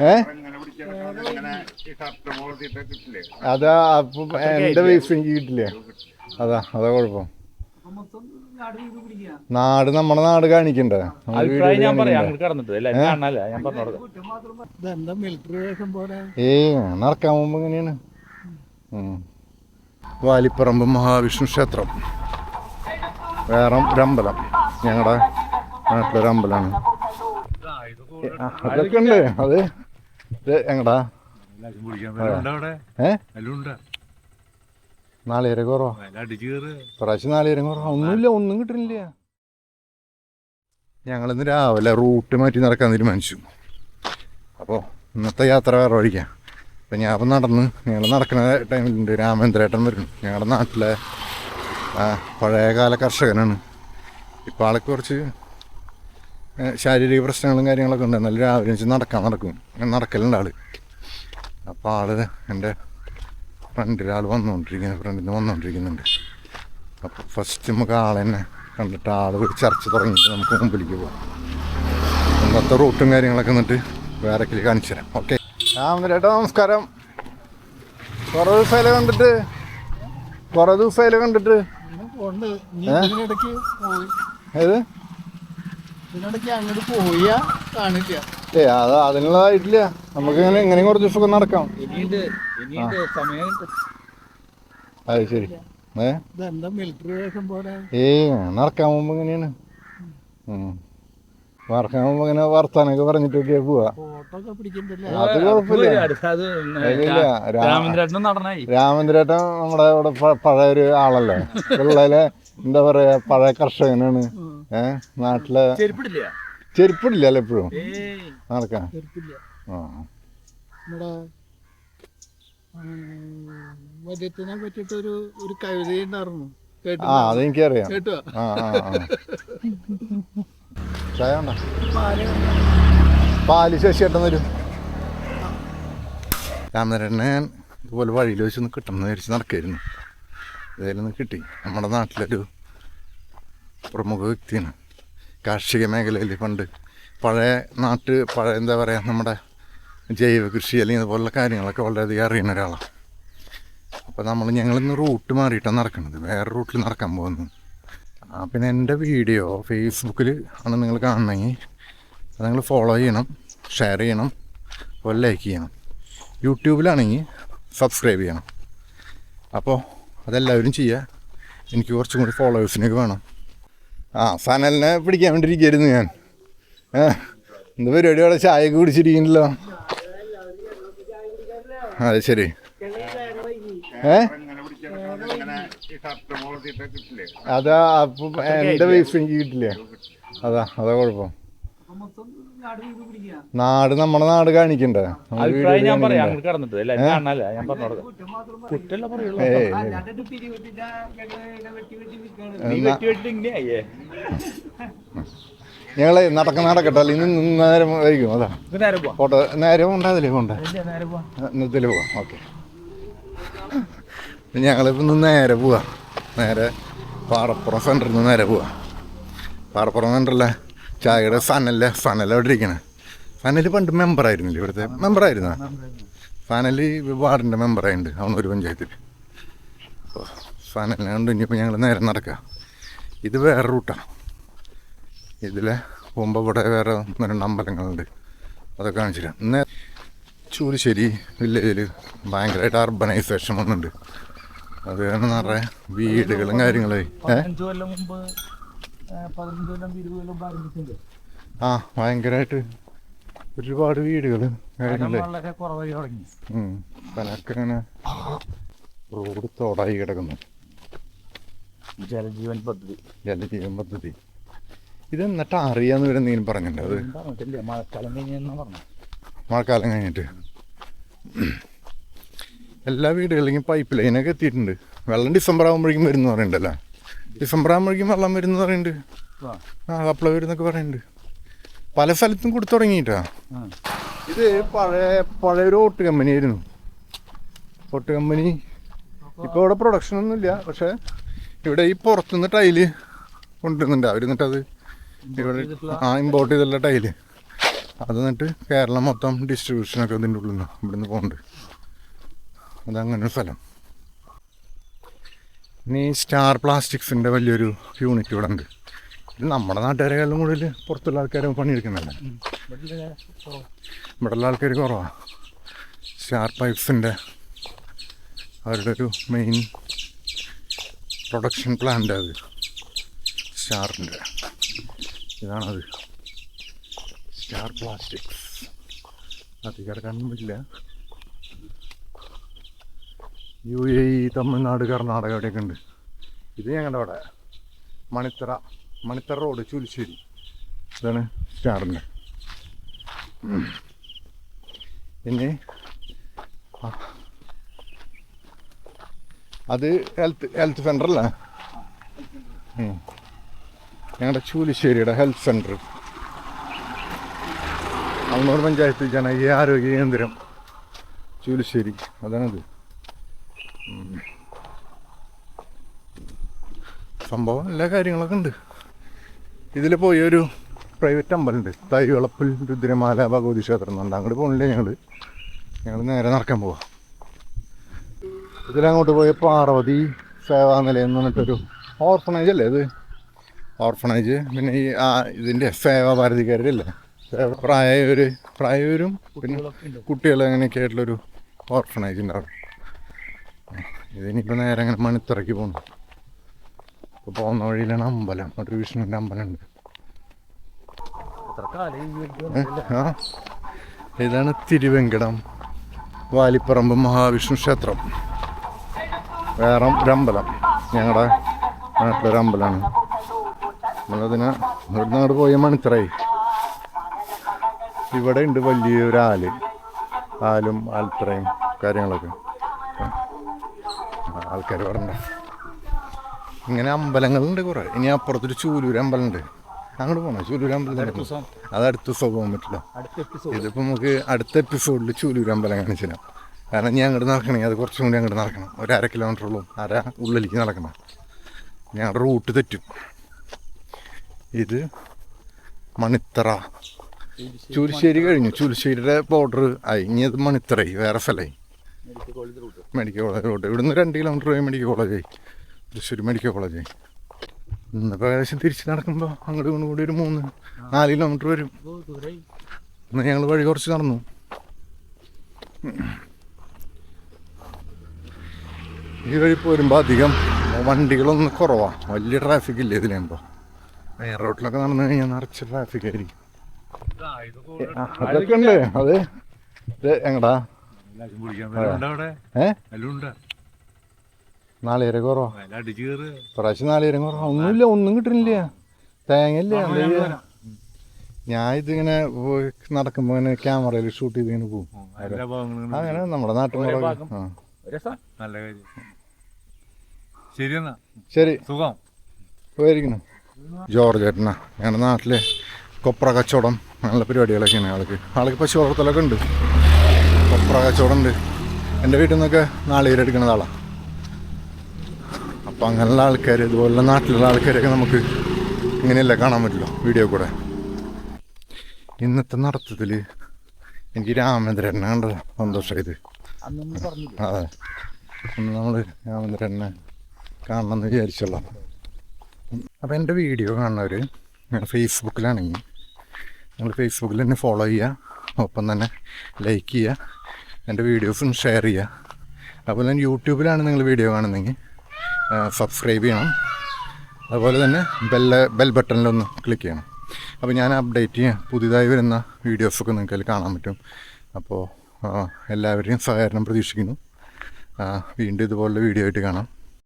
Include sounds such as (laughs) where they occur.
ഏ? അതാ അപ്പം എന്റെ വേസ്റ്റ് എനിക്ക് കിട്ടില്ല അതാ അതാ കുഴപ്പം. നാട് നമ്മുടെ നാട് കാണിക്കണ്ടേ? നടക്കാൻ പോകുമ്പോ എങ്ങനെയാണ്. വാലിപ്പറമ്പ് മഹാവിഷ്ണു ക്ഷേത്രം. വേറെ ഒരമ്പലം. അമ്പലം ഞങ്ങളുടെ നാട്ടിലൊരു അമ്പലമാണ് ആ, അതൊക്കെ ഉണ്ട്. അത് ഇത് എങ്ങടാ? കുറവാ? പ്രാവശ്യം കുറവാ? ഒന്നുമില്ല ഒന്നും കിട്ടുന്നില്ല ഞങ്ങളിന്ന് രാവിലെ റൂട്ട് മാറ്റി നടക്കാൻ തീരുമാനിച്ചു. അപ്പോൾ ഇന്നത്തെ യാത്ര വേറെ വഴിക്കാം. അപ്പം ഞാൻ അപ്പം നടന്ന് ഞങ്ങൾ നടക്കുന്ന ടൈമിലുണ്ട്. രാമേന്ദ്രേട്ടൻ വരും. ഞങ്ങളുടെ നാട്ടിലെ പഴയകാല കർഷകനാണ്. ഇപ്പോൾ ആൾക്ക് കുറച്ച് ശാരീരിക പ്രശ്നങ്ങളും കാര്യങ്ങളൊക്കെ ഉണ്ട്. നല്ല രാവിലെ വെച്ച് നടക്കാൻ നടക്കും. നടക്കലുണ്ട് ആൾ. അപ്പോൾ ആൾ എന്റെ ഫ്രണ്ടിൽ ആൾ വന്നുകൊണ്ടിരിക്കുന്നു ഫ്രണ്ടിൽ നിന്ന് വന്നുകൊണ്ടിരിക്കുന്നുണ്ട് അപ്പോൾ ഫസ്റ്റ് നമുക്ക് ആളെന്നെ കണ്ടിട്ട് ആൾ ചർച്ച തുടങ്ങിയിട്ട് നമുക്ക് മുമ്പിലേക്ക് പോകാം ഇന്നത്തെ റൂട്ടും കാര്യങ്ങളൊക്കെ എന്നിട്ട് വേറെ കിളി കാണിച്ചു തരാം. ഓക്കെ രാമനേട്ടാ നമസ്കാരം. കുറേ ദിവസം കണ്ടിട്ട്? കുറേ ദിവസം കണ്ടിട്ട്? ഉണ്ട്. ഏത്? ഇതിനിടയ്ക്ക് അങ്ങോട്ട് പോയാ കാണില്ല. ഏ അത് അതിനുള്ളതായിട്ടില്ല നമുക്ക് ഇങ്ങനെ ഇങ്ങനെ കുറച്ച് ദിവസമൊക്കെ നടക്കാം. ഇനിയുണ്ട് ഇനിയുണ്ട് സമയം അത് ശരി. ഏ? ഇതെന്താ മിലിറ്ററി വേഷം പോലെ? ഏ നടക്കാൻ പോകുമ്പോ ഇങ്ങനെയാണ്. ഉം. നടക്കാൻ പോകുമ്പോ ഇങ്ങനെ വർത്താനൊക്കെ പറഞ്ഞിട്ടൊക്കെ പോവാ. ഫോട്ടോ ഒക്കെ പിടിക്കണ്ടല്ലേ അത് കുഴപ്പമില്ല. അത് അതിലില്ല രാ- നടനായി രാമേന്ദ്രേട്ടൻ നമ്മുടെ ഇവിടെ പ- പഴയ ഒരു ആളല്ലേ? (laughs) പിള്ളേരെ എന്താ പറയാ പഴയ കർഷകനാണ് ഏഹ് നാട്ടിലെ ചെരുപ്പിടില്ല? ചെരുപ്പിടില്ലല്ലോ എപ്പോഴും ഏയ്. നടക്കാൻ ആ. വര്യത്തിനെ പറ്റിയിട്ടൊരു ഒരു കവിത ഉണ്ടായിരുന്നു. കേട്ടു ആ അതെനിക്കറിയാം. കേട്ടോ ആ ചായ ഉണ്ടോ പാൽ പാൽ ശശിയേട്ടൻ വരും രാമനരണ്ണൻ ഞാൻ ഇതുപോലെ വഴിയിൽ വെച്ചൊന്ന് കിട്ടണം എന്ന് വിചാരിച്ച് നടക്കായിരുന്നു ഇതായാലും കിട്ടി. നമ്മുടെ നാട്ടിലൊരു പ്രമുഖ വ്യക്തിയാണ്. കാർഷിക മേഖലയിൽ പണ്ട് പഴയ നാട്ട് പഴയ എന്താ പറയുക നമ്മുടെ ജൈവ കൃഷി അല്ലെങ്കിൽ അതുപോലുള്ള കാര്യങ്ങളൊക്കെ വളരെയധികം അറിയുന്ന ഒരാളാണ്. അപ്പോൾ നമ്മൾ ഞങ്ങളിന്ന് റൂട്ട് മാറിയിട്ടാണ് നടക്കുന്നത്. വേറെ റൂട്ടിൽ നടക്കാൻ പോകുന്നു. പിന്നെ എന്റെ വീഡിയോ ഫേസ്ബുക്കിൽ ആണ് നിങ്ങൾ കാണണമെങ്കിൽ അത് നിങ്ങൾ ഫോളോ ചെയ്യണം ഷെയർ ചെയ്യണം അതുപോലെ ലൈക്ക് ചെയ്യണം. യൂട്യൂബിലാണെങ്കിൽ സബ്സ്ക്രൈബ് ചെയ്യണം. അപ്പോൾ അതെല്ലാവരും ചെയ്യുക. എനിക്ക് കുറച്ചും കൂടി ഫോളോവേഴ്സിനൊക്കെ വേണം. ആ സനലിനെ പിടിക്കാൻ വേണ്ടിയിരിക്കുന്നു ഞാൻ. എന്ത് പരിപാടി അവിടെ ചായ കുടിച്ചിരിക്കണല്ലോ? അതെ ശരി. ഏ? അതാ അപ്പം എന്റെ വൈഫ് എനിക്ക് കിട്ടില്ല. അതാ അതാ കുഴപ്പം. നാട് നമ്മുടെ നാട് കാണിക്കണ്ടേ? അഭിപ്രായം ഞാൻ പറയാം. അങ്ങോട്ട് കടന്നിട്ട് അല്ല? കാണാല്ല ഞാൻ കുറ്റല്ല പറയുള്ളൂ. ഞങ്ങളെ നടക്ക നടക്കട്ടെ. അല്ലെങ്കിൽ ഇന്ന് നേരം വൈകും. അതാ. ഇത് നേരെ പോവാം. ഫോട്ടോ നേരം ഉണ്ടാകില്ലേ കൊണ്ട് ഇല്ല, നേരെ പോവാം. ഇന്നത്തിൽ പോവാം. ഓക്കെ. ഞങ്ങളിപ്പോൾ ഇന്ന് നേരെ പോവാ. നേരെ പാറപ്പുറം സെന്ററിൽ നിന്ന് നേരെ പോവാ. പാറപ്പുറം സെന്ററിലെ ചായയുടെ സനല്ല സനല അവിടെ ഇരിക്കണേ. സനൽ പണ്ട് മെമ്പറായിരുന്നില്ലേ ഇവിടുത്തെ മെമ്പറായിരുന്ന സനൽ വാർഡിന്റെ മെമ്പറായിട്ടുണ്ട് ഒരു പഞ്ചായത്തിൽ അപ്പോൾ സനലിനെ കൊണ്ട്. ഇനിയിപ്പോൾ ഞങ്ങൾ നേരെ നടക്കുക ഇത് വേറെ റൂട്ടാണ് ഇതിലെ പോകുമ്പോൾ ഇവിടെ വേറെ രണ്ട് അമ്പലങ്ങളുണ്ട്. അതൊക്കെ കാണിച്ചില്ല ഇന്ന് ചൂരിശ്ശേരി വില്ലേജിൽ ഭയങ്കരമായിട്ട് അർബനൈസേഷൻ വന്നിട്ടുണ്ട്. അത് കാരണം നിറയെ വീടുകളും കാര്യങ്ങളായി ഏ? പതിനഞ്ച് കൊല്ലം മുമ്പ് ആ, പതിനഞ്ച് ഇരുപത് കൊല്ലം മുമ്പ് ആ ഭയങ്കരമായിട്ട് ഒരുപാട് വീടുകൾ അങ്ങനെ വളരെ കുറവായി തുടങ്ങി. ഇങ്ങനെ റോഡ് തോടായി കിടക്കുന്നു. ജലജീവൻ പദ്ധതി. ജലജീവൻ പദ്ധതി. ഇത് എന്നിട്ട് അറിയാന്ന് വരെ നീ പറഞ്ഞിട്ടുണ്ട് അത്? പറഞ്ഞിട്ടില്ല മഴക്കാലം കഴിഞ്ഞെന്നാ പറഞ്ഞു മഴക്കാലം കഴിഞ്ഞിട്ട്. എല്ലാ വീടുകളിലും പൈപ്പ് ലൈനൊക്കെ എത്തിയിട്ടുണ്ട്. വെള്ളം ഡിസംബർ ആകുമ്പോഴേക്കും വരുന്നു പറയുന്നുണ്ടല്ലോ ഡിസംബർ ആകുമ്പോഴേക്കും വെള്ളം വരുന്നു പറയുന്നുണ്ട്. ആ. കപ്പള വരും വരുന്നൊക്കെ പറയുന്നുണ്ട്. പല സ്ഥലത്തും കൊടുത്തു തുടങ്ങിയിട്ടാ. ഇത് പഴയ പഴയ ഒരു ഓട്ട് കമ്പനി ആയിരുന്നു. ഓട്ട് കമ്പനി ഇപ്പോൾ ഇവിടെ പ്രൊഡക്ഷൻ ഒന്നുമില്ല. പക്ഷെ ഇവിടെ ഈ പുറത്തുനിന്ന് ടൈൽ കൊണ്ടുവരുന്നുണ്ട്. അവർ എന്നിട്ട് അത് ഇവിടെ ആ ഇമ്പോർട്ട് ചെയ്തുള്ള ടൈൽ അത് എന്നിട്ട് കേരളം മൊത്തം ഡിസ്ട്രിബ്യൂഷനൊക്കെ ഇതിന്റെ ഉള്ളിൽ നിന്ന് ഇവിടുന്ന് പോകുന്നുണ്ട് അതങ്ങനെ ഒരു സ്ഥലം. ഇനി സ്റ്റാർ പ്ലാസ്റ്റിക്സിന്റെ വലിയൊരു യൂണിറ്റ് ഇവിടെ ഉണ്ട് ഇത് നമ്മുടെ നാട്ടുകാരെക്കാളും കൂടുതൽ പുറത്തുള്ള ആൾക്കാരും പണിയെടുക്കുന്നില്ല? ഇവിടെയുള്ള ആൾക്കാർ കുറവാണ് സ്റ്റാർ പൈപ്സിന്റെ അവരുടെ ഒരു മെയിൻ പ്രൊഡക്ഷൻ പ്ലാന്റ് അത്. സ്റ്റാറിന്റെ ഇതാണത്. സ്റ്റാർ പ്ലാസ്റ്റിക്സ് അധികം കിടക്കാനൊന്നുമില്ല പറ്റില്ല U A E Tamil Nadu Karnataka അവിടെയൊക്കെ ഉണ്ട്? ഇത് ഞങ്ങളുടെ അവിടെ മണിത്തറ മണിത്തറ റോഡ് ചുലിശ്ശേരി. ഇതാണ് സ്റ്റാറിന്റെ പിന്നെ. അത് ഹെൽത്ത് ഹെൽത്ത് സെന്റർ അല്ലേ. ഞങ്ങളുടെ ചൂലിശ്ശേരിയുടെ ഹെൽത്ത് സെന്റർ അന്നൂർ പഞ്ചായത്ത് ജനകീയ ആരോഗ്യ കേന്ദ്രം ചൂലിശ്ശേരി. അതാണത്. സംഭവം എല്ലാ കാര്യങ്ങളൊക്കെ ഉണ്ട്. ഇതിൽ പോയി ഒരു പ്രൈവറ്റ് അമ്പലമുണ്ട്. തൈവളപ്പിൽ രുദ്രമാല ഭഗവതി ക്ഷേത്രം എന്നുണ്ട് അങ്ങോട്ട് പോകണില്ല ഞങ്ങൾ ഞങ്ങൾ നേരെ നടക്കാൻ പോവാം. ഇതിലങ്ങോട്ട് പോയ പാർവതി സേവാനിലയം എന്ന് പറഞ്ഞിട്ടൊരു ഓർഫണേജ് അല്ലേ ഇത്? ഓർഫണേജ് പിന്നെ ഈ ആ ഇതിന്റെ സേവാഭാരതിക്കാരുടെ അല്ലേ പ്രായവർ പ്രായവരും പിന്നെ കുട്ടികൾ അങ്ങനെയൊക്കെ ആയിട്ടുള്ളൊരു ഓർഫണേജ് ഉണ്ടാവും. ഇതിനിപ്പോൾ നേരെ അങ്ങനെ മണിത്തറയ്ക്ക് പോകുന്നു ഇപ്പോൾ പോകുന്ന വഴിയിലാണ് അമ്പലം. ഒരു വിഷ്ണുവിന്റെ അമ്പലമുണ്ട്? ആ. ഇതാണ് തിരുവെങ്കടം വാലിപ്പറമ്പ് മഹാവിഷ്ണു ക്ഷേത്രം. വേറെ ഒരു അമ്പലം ഞങ്ങളുടെ നാട്ടിലൊരു അമ്പലമാണ്. നമ്മളതിന് ഇവിടുന്ന് അങ്ങോട്ട് പോയ മണിത്തറയി. ഇവിടെ ഉണ്ട് വലിയൊരു ആൽ ആലും ആൽത്തറയും കാര്യങ്ങളൊക്കെ ആൾക്കാർ പറഞ്ഞ ഇങ്ങനെ അമ്പലങ്ങളുണ്ട് കുറേ. ഇനി അപ്പുറത്തൊരു ചൂലൂർ അമ്പലമുണ്ട്. അങ്ങോട്ട് പോകണം ചൂലൂർ അമ്പലം അത് അടുത്ത ദിവസം പോകാൻ പറ്റില്ല. ഇതിപ്പോൾ നമുക്ക് അടുത്ത എപ്പിസോഡിൽ ചൂലൂർ അമ്പലം കാണിച്ചു തരാം. കാരണം ഞാൻ അങ്ങോട്ട് നടക്കണേ അത് കുറച്ചും കൂടി അങ്ങോട്ട് നടക്കണം. ഒരു അര കിലോമീറ്ററോളം അര ഉള്ളിലേക്ക് നടക്കണം. ഞങ്ങളുടെ റൂട്ട് തെറ്റും. ഇത് മണിത്തറ. ചൂലിശ്ശേരി കഴിഞ്ഞു. ചൂലിശ്ശേരിയുടെ ബോർഡർ ആയി. ഇനി അത് മണിത്തറയി വേറെ സ്ഥലമായി. മെഡിക്കൽ കോളേജ് റൂട്ട് ഇവിടുന്ന് രണ്ട് കിലോമീറ്റർ പോയി മെഡിക്കൽ കോളേജായി തൃശ്ശൂർ മെഡിക്കൽ കോളേജ് ഇന്നിപ്പോൾ ഏകദേശം തിരിച്ച് നടക്കുമ്പോൾ അങ്ങോട്ട് ഇങ്ങോട്ടും കൂടി ഒരു മൂന്ന് നാല് കിലോമീറ്റർ വരും. ഇന്ന് ഞങ്ങൾ വഴി കുറച്ച് നടന്നു. ഈ വഴി പോരുമ്പോൾ അധികം വണ്ടികളൊന്നും കുറവാണ് വലിയ ട്രാഫിക് ഇല്ല ഇതിലാകുമ്പോൾ മെയിൻ റോഡിലൊക്കെ നടന്നു കഴിഞ്ഞാൽ നിറച്ച് ട്രാഫിക് ആയിരിക്കും. അതൊക്കെ ഉണ്ട്. അത് എങ്ങടാ? ഏ? നാളികേരം കുറവാ. പ്രാവശ്യം നാളികേരം കുറവാ. ഒന്നുമില്ല ഒന്നും കിട്ടണില്ല തേങ്ങയില്ല. എന്താ ഞാൻ ഇതിങ്ങനെ നടക്കുമ്പോൾ ഇങ്ങനെ ക്യാമറയിൽ ഷൂട്ട് ചെയ്ത് ഇങ്ങനെ പോകും. അങ്ങനെ നമ്മുടെ രസം. നല്ല കാര്യം. ശരി എന്നാ. ശരി. സുഖം. പോയിരിക്കുന്നു. ജോർജ് ഏട്ടനാ. ഞങ്ങളുടെ നാട്ടിലെ കൊപ്ര കച്ചവടം അങ്ങനെയുള്ള പരിപാടികളൊക്കെയാണ് ആൾക്ക്. ആൾക്ക് പശു വളർത്തലൊക്കെ ഉണ്ട്. കൊപ്ര കച്ചവടം ഉണ്ട്. എന്റെ വീട്ടിൽ നിന്നൊക്കെ നാളികേരെടുക്കുന്ന ആളാണ് അപ്പം അങ്ങനെയുള്ള ആൾക്കാർ ഇതുപോലുള്ള നാട്ടിലുള്ള ആൾക്കാരൊക്കെ നമുക്ക് ഇങ്ങനെയല്ല കാണാൻ പറ്റുമോ വീഡിയോ കൂടെ. ഇന്നത്തെ നടത്തത്തിൽ എനിക്ക് രാമേന്ദ്രനെ കണ്ടത് സന്തോഷമായത് അതെ. ഒന്ന് നമ്മൾ രാമേന്ദ്രനെ കാണണമെന്ന് വിചാരിച്ചുള്ള. അപ്പോൾ എന്റെ വീഡിയോ കാണുന്നവർ ഫേസ്ബുക്കിലാണെങ്കിൽ നിങ്ങൾ ഫേസ്ബുക്കിൽ എന്നെ ഫോളോ ചെയ്യുക ഒപ്പം തന്നെ ലൈക്ക് ചെയ്യുക എന്റെ വീഡിയോസും ഷെയർ ചെയ്യുക അതുപോലെ തന്നെ യൂട്യൂബിലാണ് നിങ്ങൾ വീഡിയോ കാണുന്നതെങ്കിൽ സബ്സ്ക്രൈബ് ചെയ്യണം. അതുപോലെ തന്നെ ബെല്ല ബെൽ ബട്ടണിലൊന്ന് ക്ലിക്ക് ചെയ്യണം. അപ്പോൾ ഞാൻ അപ്ഡേറ്റ് ചെയ്യാം. പുതിയതായി വരുന്ന വീഡിയോസൊക്കെ നിങ്ങൾക്ക് അതിൽ കാണാൻ പറ്റും. അപ്പോൾ എല്ലാവരുടെയും സഹകരണം പ്രതീക്ഷിക്കുന്നു. വീണ്ടും ഇതുപോലുള്ള വീഡിയോ ആയിട്ട് കാണാം.